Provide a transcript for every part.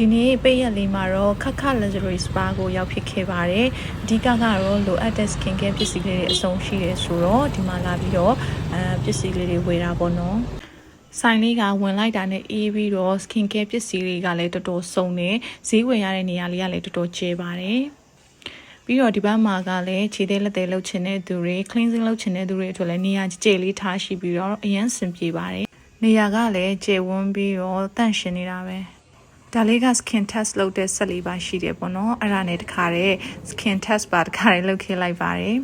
ဒီနေ့ပိတ်ရက်လေးမှာတော့ခက်ခ luxury spa ကိုရောက်ဖြစ်ခဲ့ပါတယ်အဓိကကတော့လိုအပ်တဲ့ skin care ပစ္စည်းလေးတွေအဆုံးရှိတယ်ဆိုတော့ဒီမှာလာပြီးတော့အဲပစ္စည်းလေးတွေဝယ်တာပေါ့နော်ဆိုင်လေးကဝင်လိုက်တာနဲ့အေးပြီးတော့ skin care ပစ္စည်းတွေကလည်းတော်တော်စုံနေဈေးဝယ်ရတဲ့နေရာလေးကလည်းတော်တော်ကျဲပါတယ်ပြီးတော့ဒီဘက်မှာကလည်းခြေသေးလက်သေးလှုပ်ချင်တဲ့သူတွေ cleansing လုပ်ချင်တဲ့သူတွေအတွက်လည်းနေရာကြဲလေးထားရှိပြီးတော့အရန်စင်ပြေပါတယ်နေရာကလည်းကျဲဝန်းပြီးတော့တန့်ရှင်နေတာပဲ ဒါလေးက skin test လုပ်တဲ့ဆက်လေးပါရှိတယ်ပေါ့နော်အဲ့ဒါနဲ့တခါတဲ့ skin test ပါတခါတဲ့လုပ်ခဲ့လိုက်ပါတယ်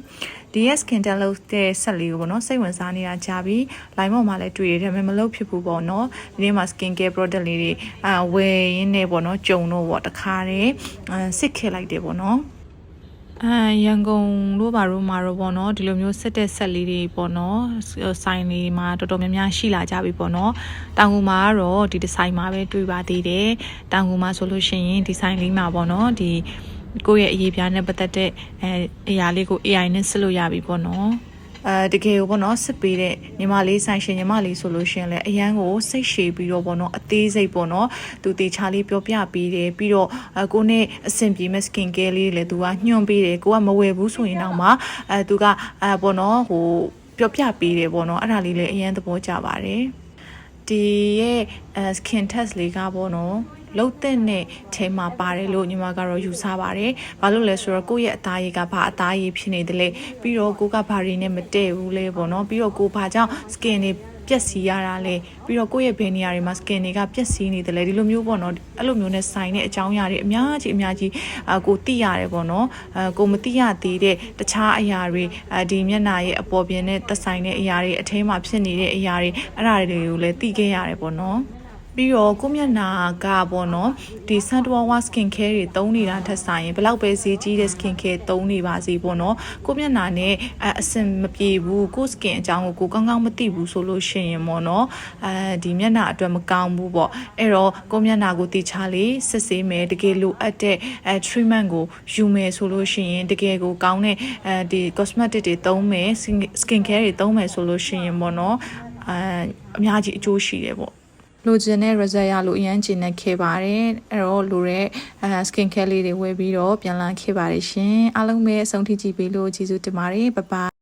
ဒီရဲ့ skin test လုပ်တဲ့ဆက်လေးကိုပေါ့နော်စိတ်ဝင်စားနေတာကြာပြီ line ပေါ်မှာလည်းတွေ့ရတယ်ဒါပေမဲ့မလုပ်ဖြစ်ဘူးပေါ့နော်ဒီနေ့မှာ skin care product လေးတွေအာဝယ်ရင်းနဲ့ပေါ့နော်ကြုံတော့ပေါ့တခါတဲ့အာစစ်ခဲ့လိုက်တယ်ပေါ့နော် အဲရန်ကုန်တို့ဘာတို့မှာတော့ပေါ့နော်ဒီလိုမျိုးစစ်တဲ့ဆက်လေးတွေပေါ့နော်ဆိုင်လေးမှာတော်တော်များများရှိလာကြပြီပေါ့နော်တောင်ကူမှာကတော့ဒီဒီဇိုင်းမှာပဲတွေ့ပါသေးတယ်တောင်ကူမှာဆိုလို့ရှိရင်ဒီဇိုင်းလေးမှာပေါ့နော်ဒီကိုယ့်ရဲ့အရေးပြားနဲ့ပတ်သက်တဲ့အဲအရာလေးကို AI နဲ့စစ်လို့ရပြီပေါ့နော် အဲတကယ်ကိုပေါ့နော်စစ်ပေးတဲ့ညီမလေးဆိုင်ရှင်ညီမလေးဆိုလို့ရှိရင်လည်းအရန်ကိုစိတ်ရှည်ပြီးတော့ပေါ့နော်အသေးစိတ်ပေါ့နော်သူတေချာလေးပြောပြပေးတယ်ပြီးတော့အကိုနဲ့အဆင်ပြေမဲ့ skin care လေးတွေလည်းသူကညွှန်ပေးတယ်ကိုကမဝယ်ဘူးဆိုရင်တော့မှအဲသူကအဲပေါ့နော်ဟိုပြောပြပေးတယ်ပေါ့နော်အဲ့ဒါလေးလည်းအရန်သဘောကျပါတယ်ဒီရဲ့အဲ skin test လေးကပေါ့နော် လုံးတဲ့နဲ့ထဲမှာပါတယ်လို့ညီမကတော့ယူဆပါတယ်။ဘာလို့လဲဆိုတော့ကိုယ့်ရဲ့အသားရည်ကဘာအသားရည်ဖြစ်နေတယ်လဲပြီးတော့ကိုကဘာတွေနဲ့မတည့်ဘူးလေပေါ့နော်ပြီးတော့ကိုဘာကြောင့် skin တွေပျက်စီးရတာလဲပြီးတော့ကိုယ့်ရဲ့ဘယ်နေရာတွေမှာ skin တွေကပျက်စီးနေတယ်လဲဒီလိုမျိုးပေါ့နော်အဲ့လိုမျိုးနဲ့ဆိုင်တဲ့အကြောင်းအရာတွေအများကြီးအများကြီးအကိုသိရတယ်ပေါ့နော်အကိုမသိရသေးတဲ့တခြားအရာတွေအဒီမျက်နှာရဲ့အပေါ်ပြင်နဲ့သက်ဆိုင်တဲ့အရာတွေအထဲမှာဖြစ်နေတဲ့အရာတွေအဲ့ဒါတွေကိုလည်းသိခဲ့ရတယ်ပေါ့နော် ပြီးတော့ကိုမျက်နာကပေါ့နော်ဒီ Sundowa skin care တွေသုံးနေတာထက်ဆိုင်ရင်ဘလောက်ပဲဈေးကြီးတဲ့ skin care သုံးနေပါစေပေါ့နော်ကိုမျက်နာနဲ့အအဆင်မပြေဘူးကို skin အကြောင်းကိုကိုကောင်းကောင်းမသိဘူးဆိုလို့ရှိရင်ပေါ့နော်အဲဒီမျက်နာအတွက်မကောင်းဘူးပေါ့အဲ့တော့ကိုမျက်နာကိုတေချာလေးစစ်ဆေးမယ်တကယ်လိုအပ်တဲ့အဲ treatment ကိုယူမယ်ဆိုလို့ရှိရင်တကယ်ကိုကောင်းတဲ့အဲဒီ cosmetic တွေသုံးမယ် skin care တွေသုံးမယ်ဆိုလို့ရှိရင်ပေါ့နော်အဲအများကြီးအကျိုးရှိတယ်ပေါ့ လိုချင်တဲ့ result ရလို့အရန်ကျင်နေခဲ့ပါတယ်အဲ့တော့လိုတဲ့အဲ skin care လေးတွေဝယ်ပြီးတော့ပြန်လာခဲ့ပါတယ်ရှင်အားလုံးပဲအဆုံးထိကြည့်ပေးလို့ကျေးဇူးတင်ပါတယ်ဘိုင်ဘိုင်